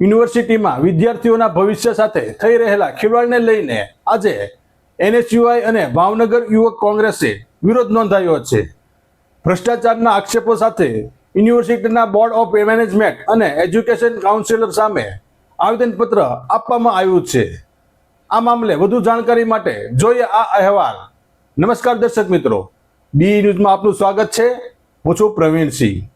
યુનિવર્સિટીમાં વિદ્યાર્થીઓના ભવિષ્ય સાથે થઈ રહેલા ખિલવાડને લઈને આજે એનએસયુઆઈ અને ભાવનગર યુવક કોંગ્રેસે વિરોધ નોંધાયો છે. ભ્રષ્ટાચારના આક્ષેપો સાથે યુનિવર્સિટીના બોર્ડ ઓફ મેનેજમેન્ટ અને એજ્યુકેશન કાઉન્સિલર સામે આવેદનપત્ર આપવામાં આવ્યું છે. આ મામલે વધુ જાણકારી માટે જોઈએ આ અહેવાલ. નમસ્કાર દર્શક મિત્રો. બી ન્યૂઝમાં આપનું સ્વાગત છે. હું છું પ્રવીણસિંહ.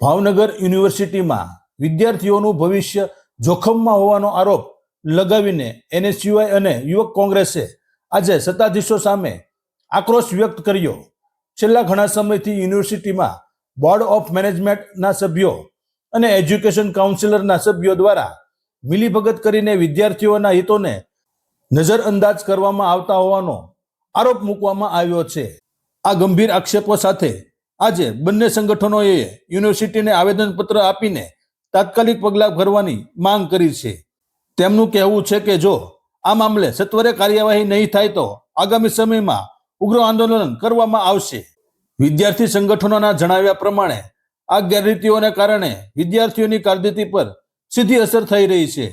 ભાવનગર યુનિવર્સિટીમાં વિદ્યાર્થીઓનું ભવિષ્ય જોખમમાં હોવાનો આરોપ લગાવીને એનએસયુઆઈ અને યુવક કોંગ્રેસે આજે સત્તાધીશો સામે આક્રોશ વ્યક્ત કર્યો. છેલ્લા ઘણા સમયથી યુનિવર્સિટીમાં બોર્ડ ઓફ મેનેજમેન્ટના સભ્યો અને એજ્યુકેશન કાઉન્સિલરના સભ્યો દ્વારા મિલીભગત કરીને વિદ્યાર્થીઓના હિતોને નજરઅંદાજ કરવામાં આવતા હોવાનો આરોપ મૂકવામાં આવ્યો છે. આ ગંભીર આક્ષેપો સાથે આજે બંને સંગઠનોએ યુનિવર્સિટીને આવેદનપત્ર આપીને તાત્કાલિક પગલાં ભરવાની માંગ કરી છે. તેમનું કહેવું છે કે જો આ મામલે સત્વરે કાર્યવાહી નહીં થાય તો આગામી સમયમાં ઉગ્ર આંદોલન કરવામાં આવશે. વિદ્યાર્થી સંગઠનોના જણાવ્યા પ્રમાણે આ ગેરરીતિઓને કારણે વિદ્યાર્થીઓની કારકિર્દી પર સીધી અસર થઈ રહી છે.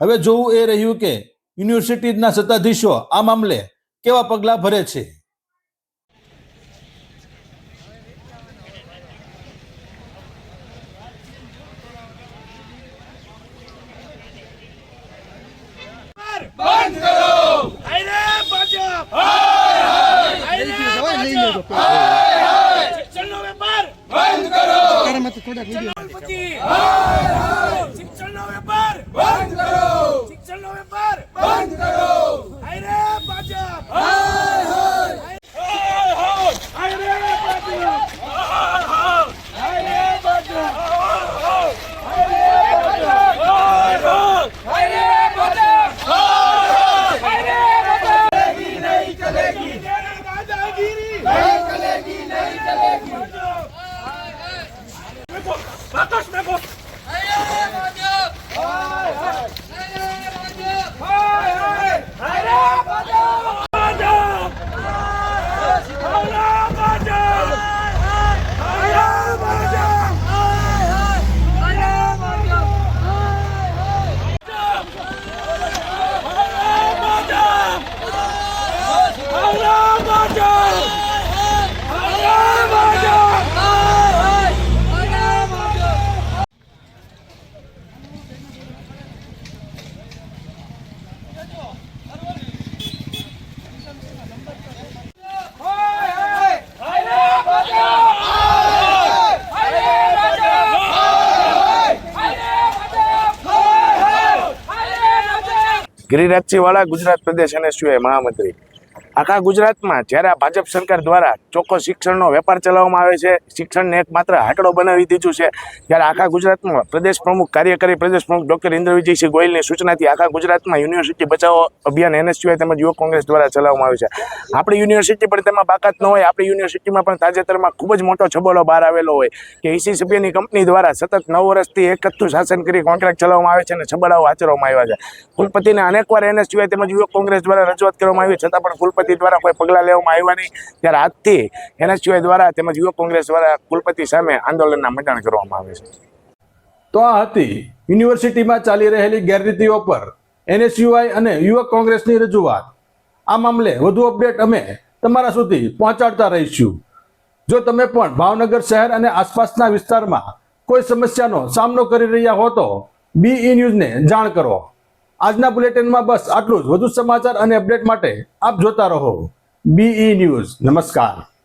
હવે જોવું એ રહ્યું કે યુનિવર્સિટીના સત્તાધીશો આ મામલે કેવા પગલાં ભરે છે બંધ કરો હાયરે ભાજપ હાયરે ભાજપ શિક્ષણનો વેપાર બંધ કરો શિક્ષણપતિ શિક્ષણનો વેપાર. બંધ કરો. શિક્ષણનો વેપાર. ગિરિરાજસિંહ વાળા ગુજરાત પ્રદેશ અને સિવાય મહામંત્રી. આખા ગુજરાતમાં જ્યારે આ ભાજપ સરકાર દ્વારા ચોખ્ખો શિક્ષણનો વેપાર ચલાવવામાં આવે છે, શિક્ષણને એક માત્ર હાકડો બનાવી દીધું છે, ત્યારે આખા ગુજરાતમાં પ્રદેશ પ્રમુખ, કાર્યકારી પ્રદેશ પ્રમુખ ડૉક્ટર ઇન્દ્ર વિજયસિંહ ગોયલની સૂચનાથી આખા ગુજરાતમાં યુનિવર્સિટી બચાવો અભિયાન એનએસયુઆઈ તેમજ યુવક કોંગ્રેસ દ્વારા ચલાવવામાં આવ્યું છે. આપણી યુનિવર્સિટી પણ તેમાં બાકાત ન હોય, આપણી યુનિવર્સિટીમાં પણ તાજેતરમાં ખૂબ જ મોટો છબોલો બહાર આવેલો હોય કે એસી સભ્યની કંપની દ્વારા સતત નવ વર્ષથી એકતું શાસન કરી કોન્ટ્રાક્ટ ચલાવવામાં આવે છે અને છબડાઓ આચરવામાં આવ્યા છે. કુલપતિને અનેકવાર એનએસયુઆઈ તેમજ યુવક કોંગ્રેસ દ્વારા રજૂઆત કરવામાં આવી છતાં પણ કુલપતિ દ્વારા કોઈ પગલાં લેવામાં આવ્યા નહીં. ત્યારે આજથી એનએસયુઆઈ દ્વારા તેમજ યુવક કોંગ્રેસ દ્વારા કુલપતિ સામે આંદોલનના મંડાણ કરવામાં આવે છે. તો આ હતી યુનિવર્સિટીમાં ચાલી રહેલી ગેરરીતિઓ પર એનએસયુઆઈ અને યુવક કોંગ્રેસની રજૂઆત. આ મામલે વધુ અપડેટ અમે તમારા સુધી પહોંચાડતા રહીશું. જો તમે પણ ભાવનગર શહેર અને આસપાસના વિસ્તારમાં કોઈ સમસ્યાનો સામનો કરી રહ્યા હો તો બીઈ ન્યૂઝને જાણ કરો. આજના બુલેટિનમાં બસ આટલું જ. વધુ સમાચાર અને અપડેટ માટે આપ જોતા રહો. બીઈ ન્યૂઝ નમસ્કાર.